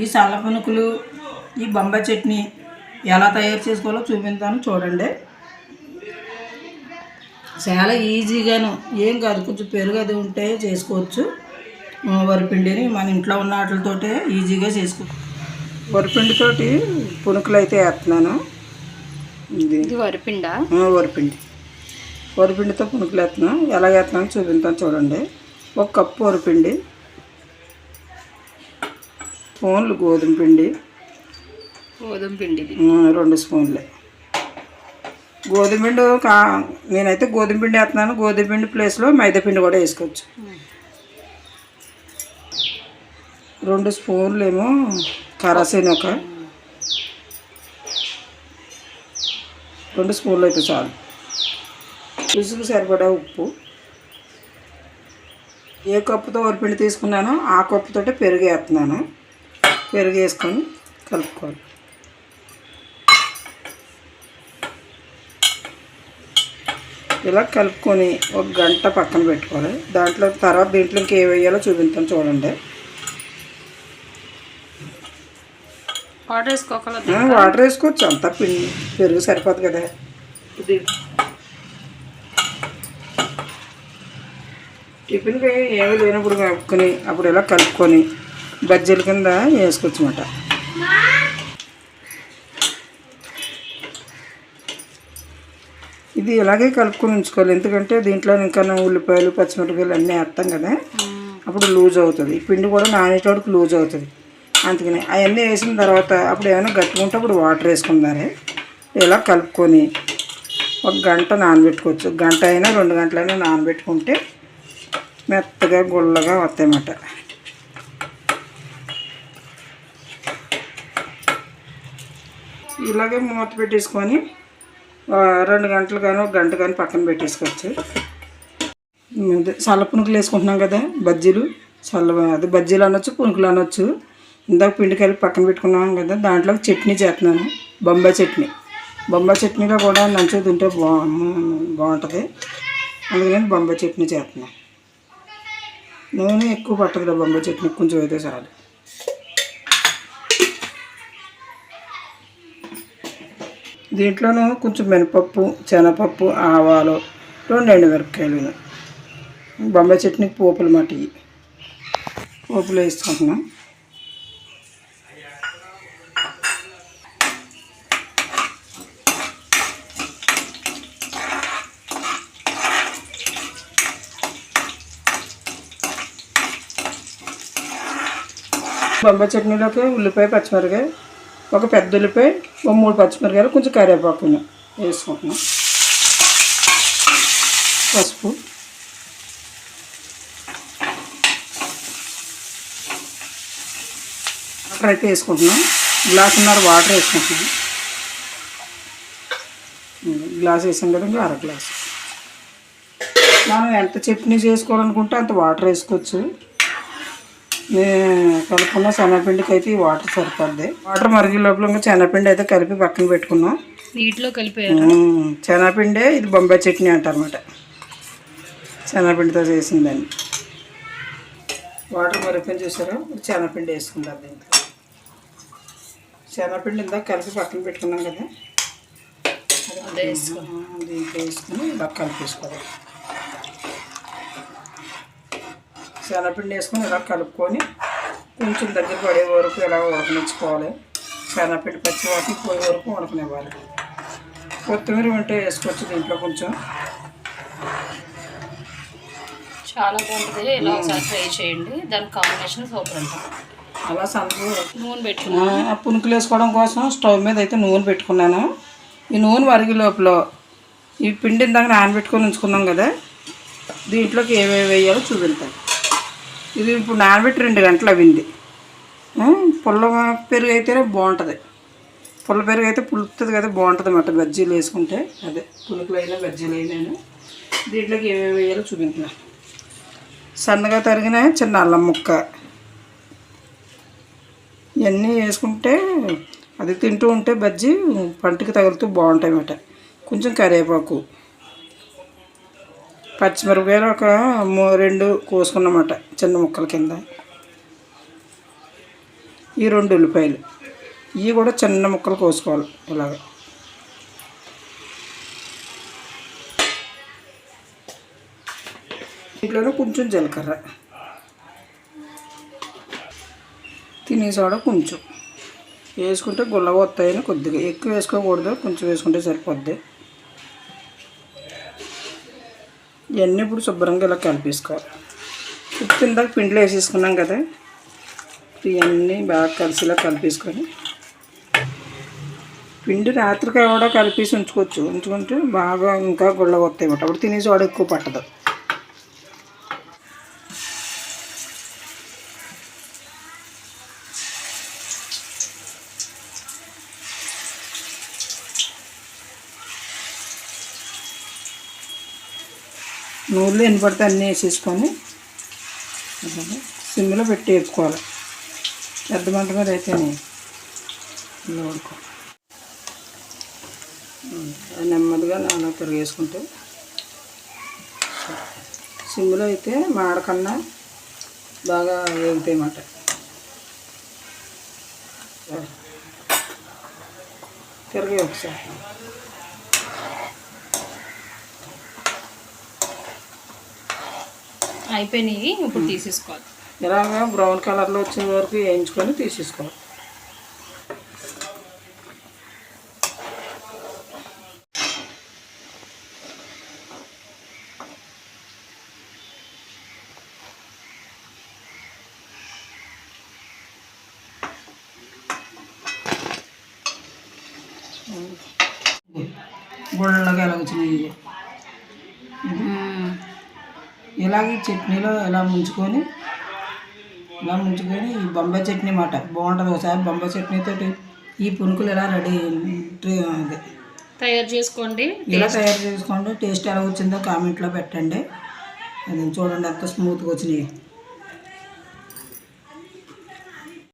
ఈ సల్ల పునుకులు ఈ బొంబాయి చట్నీ ఎలా తయారు చేసుకోవాలో చూపిస్తాను చూడండి. చాలా ఈజీగాను ఏం కాదు కొంచెం పెరుగు అది ఉంటే చేసుకోవచ్చు. వరిపిండిని మన ఇంట్లో ఉన్న వాటితోటే ఈజీగా చేసుకో వరిపిండితోటి పునుకులు అయితే వేస్తున్నాను. ఇది వరిపిండా? వరిపిండి. వరిపిండితో పునుకులు వేస్తున్నాం ఎలా వేస్తున్నాం చూపిస్తాను చూడండి. ఒక కప్పు వరిపిండి. స్పూన్లు గోధుమ పిండి. గోధుమ పిండిది ఆ, రెండు స్పూన్లే. గోధుమ పిండి కా నేనైతే గోధుమ పిండి వేస్తున్నాను. గోధుమ పిండి ప్లేస్లో మైదా పిండి కూడా వేసుకోవచ్చు. రెండు స్పూన్లు ఏమో కరాసేని ఒక రెండు స్పూన్లు అయితే చాలు. రుచికి సరిపడా ఉప్పు. ఏ కప్పుతో వరిపిండి తీసుకున్నానో ఆ కప్పుతోటే పెరుగు వేస్తున్నాను. పెరుగు వేసుకొని కలుపుకోవాలి. ఇలా కలుపుకొని ఒక గంట పక్కన పెట్టుకోవాలి. దాంట్లో తర్వాత దీంట్లో ఇంకే వేయాలో చూపిస్తాను చూడండి. వాటర్ వాటర్ వేసుకోవచ్చు. అంతా పిండి పెరుగు సరిపోదు కదా. ఇది టిఫిన్కి ఏమీ లేనప్పుడు కలుపుకొని అప్పుడు ఇలా కలుపుకొని బజ్జీల కింద వేసుకోవచ్చు ఇది ఇలాగే కలుపుకొని ఉంచుకోవాలి. ఎందుకంటే దీంట్లో ఇంకా ఉల్లిపాయలు పచ్చిమిరపకాయలు అన్నీ వేస్తాం కదా. అప్పుడు లూజ్ అవుతుంది. పిండి కూడా నానేటోడికి లూజ్ అవుతుంది. అందుకని అవన్నీ వేసిన తర్వాత అప్పుడు ఏమైనా గట్టుకుంటే అప్పుడు వాటర్ వేసుకుందారే ఇలా కలుపుకొని ఒక గంట నానబెట్టుకోవచ్చు. గంట అయినా రెండు గంటలైనా నానబెట్టుకుంటే మెత్తగా గుల్లగా వస్తాయన్నమాట. ఇలాగే మూత పెట్టేసుకొని రెండు గంటలు కానీ ఒక గంట కానీ పక్కన పెట్టేసుకోవచ్చు. చల్ల పునుకులు వేసుకుంటున్నాం కదా బజ్జీలు. చల్ల అది బజ్జీలు అనొచ్చు పునుకులు అనొచ్చు. ఇందాక పిండి కలిపి పక్కన పెట్టుకున్నాం కదా దాంట్లో చట్నీ చేస్తున్నాను బొంబాయి చట్నీ. బొంబాయి చట్నీలో కూడా నంచు తింటే బా బాగుంటుంది. అందుకని బొంబాయి చట్నీ చేస్తున్నాను. నూనె ఎక్కువ పట్టదు బొంబాయి చట్నీ కొంచెం అయితే చాలు. దీంట్లోనూ కొంచెం మినపప్పు శనగపప్పు ఆవాలు రెండు ఎండుమిరపకాయలు బొంబాయి చట్నీకి పోపులు మాట ఇవి పోపులు వేసుకుంటున్నాం. బొంబాయి చట్నీలోకి ఉల్లిపాయ పచ్చిమిరకాయ ఒక పెద్ద ఉల్లిపాయ ఒక మూడు పచ్చిమిరకాయలు కొంచెం కరివేపాకు వేసుకుంటున్నాం. పసుపు. వాటర్ అయితే వేసుకుంటున్నాం. గ్లాసున్నర వాటర్ వేసుకుంటున్నాం. గ్లాస్ వేసాం కదా ఇంకా అర గ్లాస్. మనం ఎంత చట్నీ చేసుకోవాలనుకుంటే అంత వాటర్ వేసుకోవచ్చు. కలుపుకున్న శనగపిండికి అయితే ఈ వాటర్ సరిపోద్ది. వాటర్ మరిగే లోపల ఇంకా శనగపిండి అయితే కలిపి పక్కన పెట్టుకున్నాం. నీటిలో కలిపారు మ్మ్. శనగపిండే ఇది బొంబాయి చట్నీ అంటారన్నమాట. శనగపిండితో చేసిందని. వాటర్ మరిగిపోయి చూసారా? శనగపిండి వేసుకుంటారు దీంట్లో. శనగపిండి ఇందాక కలిపి పక్కన పెట్టుకున్నాం కదా. దీంట్లో వేసుకుని ఇలా కలిపేసుకోవాలి. శనగపిండి వేసుకొని ఇలా కలుపుకొని కొంచెం దగ్గర పడే వరకు ఇలా ఉడకనిచ్చుకోవాలి. శనగపిండి పచ్చి వాటిని పోయే వరకు ఉడకనివ్వాలి. కొత్తిమీర ఉంటే వేసుకోవచ్చు దీంట్లో కొంచెం. చాలా బాగుంటుంది. ఇలా ఒకసారి ట్రై చేయండి. దాని కాంబినేషన్ సూపర్ ఉంటుంది అలా సందు నూనె పెట్టుకున్నా ఆ పునుకులు వేసుకోవడం కోసం స్టవ్ మీద అయితే నూనె పెట్టుకున్నాను. ఈ నూనె వరిగి లోపల ఈ పిండి ఇందాక నానబెట్టుకొని ఉంచుకున్నాం కదా దీంట్లోకి ఏమేమి వేయాలో చూపిస్తాను ఇది ఇప్పుడు నానబెట్టి రెండు గంటలు అవింది. పుల్ల పెరుగు అయితేనే బాగుంటుంది. పుల్ల పెరుగు అయితే పులుపుతుంది కదా బాగుంటుంది అన్నమాట. బజ్జీలు వేసుకుంటే అదే పులుకులు అయినా బజ్జీలు అయినా. దీంట్లోకి ఏమేమి వేయాలో చూపించిన? సన్నగా తరిగిన చిన్న అల్లం ముక్క. ఇవన్నీ వేసుకుంటే అది తింటూ ఉంటే బజ్జీ పంటకి తగులుతూ బాగుంటాయి అన్నమాట. కొంచెం కరివేపాకు. పచ్చిమిరపకాయలు ఒక రెండు కోసుకున్నమాట చిన్న ముక్కల కింద. ఈ రెండు ఉల్లిపాయలు. ఇవి కూడా చిన్న ముక్కలు కోసుకోవాలి ఇలాగ. దీంట్లోనే కొంచెం జీలకర్ర. తినే సోడా కొంచెం. వేసుకుంటే గుల్లగా వస్తాయని కొద్దిగా ఎక్కువ వేసుకోకూడదు కొంచెం వేసుకుంటే సరిపోద్ది. ఇవన్నీ ఇప్పుడు శుభ్రంగా ఇలా కలిపేసుకోవాలి. ఉప్పు ఇందాక పిండిలో వేసేసుకున్నాం కదా ఇవన్నీ బాగా కలిసిలా కలిపేసుకొని పిండి రాత్రికి కూడా కలిపేసి ఉంచుకోవచ్చు. ఉంచుకుంటే బాగా ఇంకా గుళ్ళ వస్తాయి అన్నమాట. అప్పుడు తినేసి వాడు ఎక్కువ పట్టదు. నూనెలో ఎన్ని పడితే అన్నీ వేసేసుకొని సిమ్లో పెట్టి వేపుకోవాలి. పెద్ద మంట మీద అయితే ఇలా ఉడుకో నెమ్మదిగా నాన్న తిరిగేసుకుంటే సిమ్లో అయితే మాడకన్నా బాగా వేగుతాయి అన్నమాట. తిరిగి ఒకసారి. అయిపోయినాయి ఇప్పుడు తీసేసుకోవాలి. ఇలాగా బ్రౌన్ కలర్లో వచ్చే వరకు వేయించుకొని తీసేసుకోవాలి. గుళ్ళగా ఎలా వచ్చినాయి ఇలాగే చట్నీలో ఇలా ముంచుకొని ఇలా ముంచుకొని ఈ బొంబాయి చట్నీ మాట బాగుంటుంది ఒకసారి బొంబాయి చట్నీతో ఈ పునుకులు ఇలా రెడీ తయారు చేసుకోండి. ఇలా తయారు చేసుకోండి? టేస్ట్ ఎలా వచ్చిందో కామెంట్లో పెట్టండి. అది చూడండి ఎంత స్మూత్గా వచ్చినాయి.